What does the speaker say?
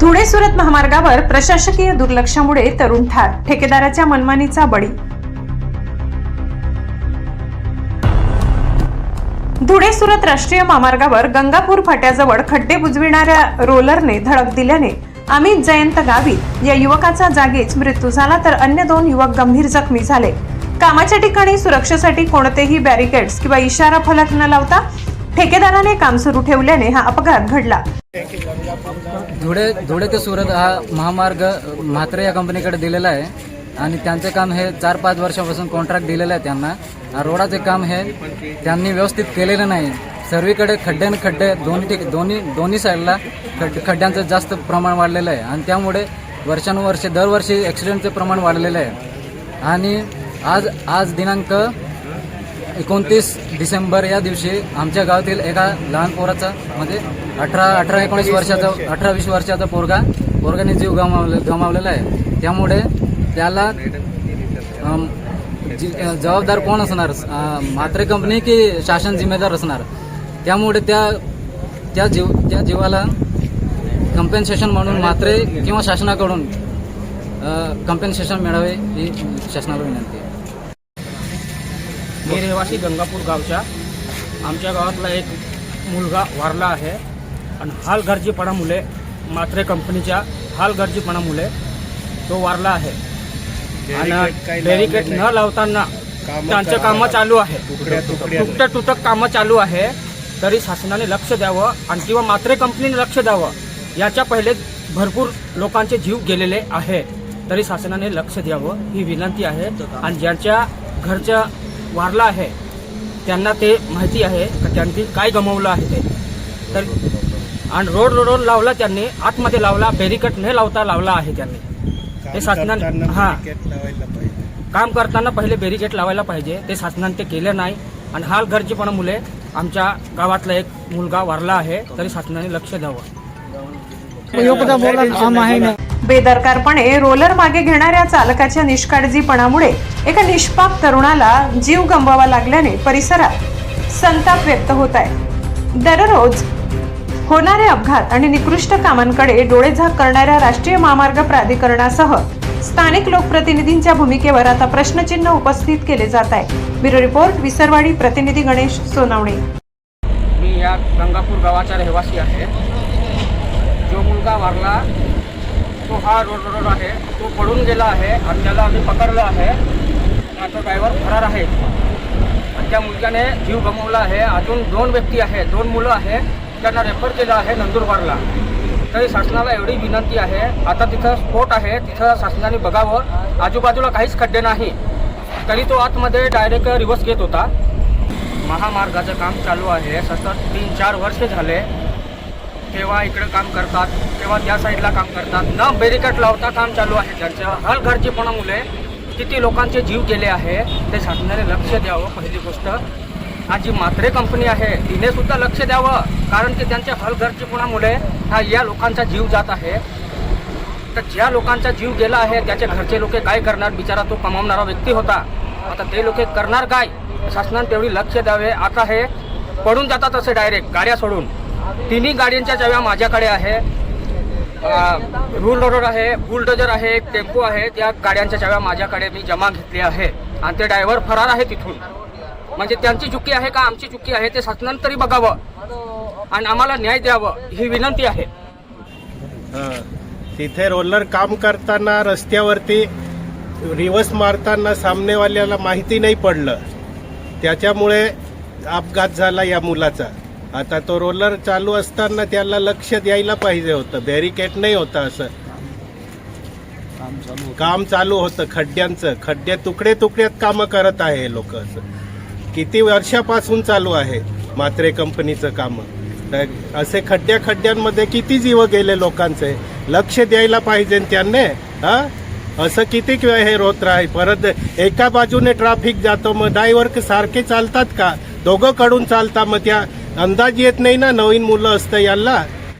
धुळे सुरत महामार्गावर प्रशासकीय दुर्लक्षामुळे तरुण ठार ठेकेदाराच्या मनमानीचा बळी. धुळे सुरत राष्ट्रीय महामार्गावर गंगापूर फाट्याजवळ खड्डे बुजविणाऱ्या रोलरने धडक दिल्याने अमित जयंत गावित या युवकाचा जागीच मृत्यू झाला तर अन्य दोन युवक गंभीर जखमी झाले. कामाच्या ठिकाणी सुरक्षेसाठी कोणतेही बॅरिकेड्स किंवा इशारा फलक न लावता ठेकेदाराने काम सुरू ठेवल्याने हा अपघात घडला. धुळे धुळे ते सुरत हा महामार्ग म्हात्रे या कंपनीकडे दिलेला आहे. आणि त्यांचे काम हे चार पाच वर्षापासून कॉन्ट्रॅक्ट दिलेलं आहे त्यांना. रोडाचे काम हे त्यांनी व्यवस्थित केलेलं नाही. सर्वीकडे खड्डे आणि खड्डे दोन्ही दोन्ही दोन्ही साईडला खड्ड खड्ड्यांचं जास्त प्रमाण वाढलेलं आहे. आणि त्यामुळे वर्षानुवर्षे दरवर्षी ॲक्सिडेंटचे प्रमाण वाढलेलं आहे. आणि आज आज दिनांक एकोणतीस डिसेंबर या दिवशी आमच्या गावातील एका लहान पोराचा म्हणजे अठरा अठरा एकोणीस वर्षाचा अठरा वीस वर्षाचा पोरगा पोरगाने जीव गमावले गमावलेला आहे. त्यामुळे त्याला जबाबदार कोण असणार? अ, म्हात्रे कंपनी की शासन जिम्मेदार असणार? त्यामुळे त्या त्या जीव त्या जीवाला कम्पेन्सेशन म्हणून म्हात्रे किंवा शासनाकडून कम्पेन्सेशन मिळावे ही शासनाला विनंती मी रहिवासी गंगापूर गावच्या आमच्या गावातला एक मुलगा वारला आहे. आणि हाल गरजेपणामुळे मात्रे कंपनीच्या हाल गरजेपणामुळे तो वारला आहे. आणि बॅरिकेड न लावताना त्यांचं कामं चालू आहे. तुटक तुटक कामं चालू आहे. तरी शासनाने लक्ष द्यावं आणि किंवा मात्रे कंपनीने लक्ष द्यावं याच्या पहिले भरपूर लोकांचे जीव गेलेले आहे. तरी शासनाने लक्ष द्यावं ही विनंती आहे. आणि ज्यांच्या घरच्या वारला आहे. त्यांना ते माहिती आहे का त्यांनी काय गमावलं आहे ते. तर आणि रोड रोड लावला त्यांनी आतमध्ये लावला बॅरिकेड न लावता लावला आहे त्यांनी. हे शासनाने हां. काम करताना पहिले बॅरिकेड लावायला पाहिजे. ते शासनाने ते केलं नाही. आणि हाल गरजेपणामुळे आमच्या गावातला एक मुलगा वारला आहे. तरी शासनाने लक्ष द्यावं. बेदरकारपणे रोलर मागे घेणाऱ्या चालकाच्या निष्काळजीपणामुळे एका निष्पाप तरुणाला जीव गमवावा लागल्याने परिसरात संताप व्यक्त होत आहे. दररोज होणारे अपघात आणि निकृष्ट कामांकडे डोळेझाक करणाऱ्या राष्ट्रीय महामार्ग प्राधिकरणासह स्थानिक लोकप्रतिनिधींच्या भूमिकेवर आता प्रश्नचिन्ह उपस्थित केले जात आहे. ब्युरो रिपोर्ट विसरवाडी प्रतिनिधी गणेश सोनावणे. मी या गंगापूर गावाचा रहिवासी आहे. जो मुलगा वारला तो हा रोड रोड आहे. तो पडून गेला आहे आणि त्याला आम्ही पकडलं आहे. आता ड्रायव्हर फरार आहे. आणि त्या मुलग्याने जीव गमावला आहे. अजून दोन व्यक्ती आहे दोन मुलं आहे त्यांना रेफर केलं आहे नंदुरबारला. तरी शासनाला एवढी विनंती आहे. आता तिथं स्फोट आहे. तिथं शासनाने बघावं. आजूबाजूला काहीच खड्डे नाही. तरी तो आतमध्ये डायरेक्ट रिवर्स घेत होता. महामार्गाचं काम चालू आहे. सतत तीन चार वर्ष झाले. केव्हा इकडं काम करतात केव्हा त्या साईडला काम करतात. न बेरिकेट लावता काम चालू आहे. त्यांच्या मुले किती लोकांचे जीव गेले आहे ते शासनाने लक्ष द्यावं पहिली गोष्ट. आज जी मात्रे कंपनी आहे तिने सुद्धा लक्ष द्यावं कारण की त्यांच्या हलघरचीपणामुळे हा या लोकांचा जीव जात आहे. तर ज्या लोकांचा जीव गेला आहे त्याचे घरचे लोक काय करणार? बिचारा तो कमावणारा व्यक्ती होता. आता ते लोक करणार काय? शासनाने तेवढी लक्ष द्यावे. आता हे पडून जातात असे डायरेक्ट गाड्या सोडून. तिन्ही गाड्यांच्या चाव्या माझ्याकडे आहे. रूल रोडर आहे बुलडोजर आहे टेम्पो आहे त्या गाड्यांच्या चाव्या माझ्याकडे मी जमा घेतली आहे. आणि ते ड्रायव्हर फरार आहे तिथून. म्हणजे त्यांची चुकी आहे का आमची चुकी आहे ते शासनाने तरी बघावं. आणि आम्हाला न्याय द्यावं ही विनंती आहे. तिथे रोलर काम करताना रस्त्यावरती रिवर्स मारताना सामनेवाल्याला माहिती नाही पडलं. त्याच्यामुळे अपघात झाला या मुलाचा. आता तो रोलर चालू असताना त्याला लक्ष द्यायला पाहिजे होतं. बॅरिकेड नाही होतं असं. काम चालू होतं. खड्ड्यांचं. खड्डे तुकडे तुकड्यात कामं करत आहे हे लोक असं. किती वर्षापासून चालू आहे मात्रे कंपनीचं कामं? असे खड्ड्या खड्ड्यांमध्ये किती जीव गेले लोकांचे? लक्ष द्यायला पाहिजे त्यांनी हा? असं किती वेळ हे रोत राहील परत एका बाजूने ट्रॅफिक जातो मग ड्रायव्हर सारखे चालतात का? दोघं कडून चालता मग त्या अंदाज येत नाही ना नवीन मुलं असतं याला.